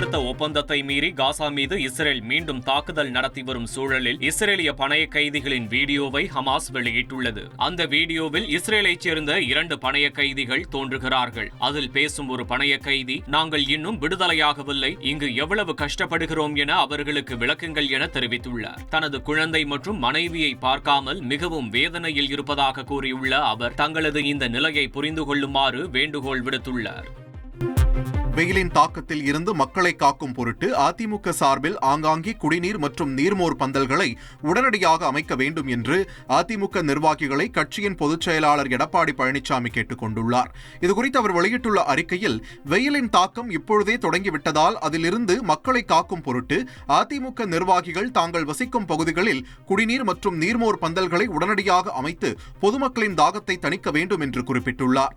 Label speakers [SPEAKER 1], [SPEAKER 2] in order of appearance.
[SPEAKER 1] போர்நிறுத்த ஒப்பந்தத்தை மீறி காசா மீது இஸ்ரேல் மீண்டும் தாக்குதல் நடத்தி வரும் சூழலில் இஸ்ரேலிய பணைய கைதிகளின் வீடியோவை ஹமாஸ் வெளியிட்டுள்ளது அந்த வீடியோவில் இஸ்ரேலைச் சேர்ந்த இரண்டு பணைய கைதிகள் தோன்றுகிறார்கள் அதில் பேசும் ஒரு பணைய கைதி நாங்கள் இன்னும் விடுதலையாகவில்லை இங்கு எவ்வளவு கஷ்டப்படுகிறோம் என அவர்களுக்கு விளக்குங்கள் என தெரிவித்துள்ளார் தனது குழந்தை மற்றும் மனைவியை பார்க்காமல் மிகவும் வேதனையில் இருப்பதாக கூறியுள்ள அவர் தங்களது இந்த நிலையை புரிந்து கொள்ளுமாறு வேண்டுகோள் விடுத்துள்ளார்
[SPEAKER 2] வெயிலின் தாக்கத்தில் இருந்து மக்களை காக்கும் பொருட்டு அதிமுக சார்பில் ஆங்காங்கே குடிநீர் மற்றும் நீர்மோர் பந்தல்களை உடனடியாக அமைக்க வேண்டும் என்று அதிமுக நிர்வாகிகளை கட்சியின் பொதுச் செயலாளர் எடப்பாடி பழனிசாமி கேட்டுக் கொண்டுள்ளார் இதுகுறித்து அவர் வெளியிட்டுள்ள அறிக்கையில் வெயிலின் தாக்கம் இப்பொழுதே தொடங்கிவிட்டதால் அதிலிருந்து மக்களை காக்கும் பொருட்டு அதிமுக நிர்வாகிகள் தாங்கள் வசிக்கும் பகுதிகளில் குடிநீர் மற்றும் நீர்மோர் பந்தல்களை உடனடியாக அமைத்து பொதுமக்களின் தாகத்தை தணிக்க வேண்டும் என்று குறிப்பிட்டுள்ளார்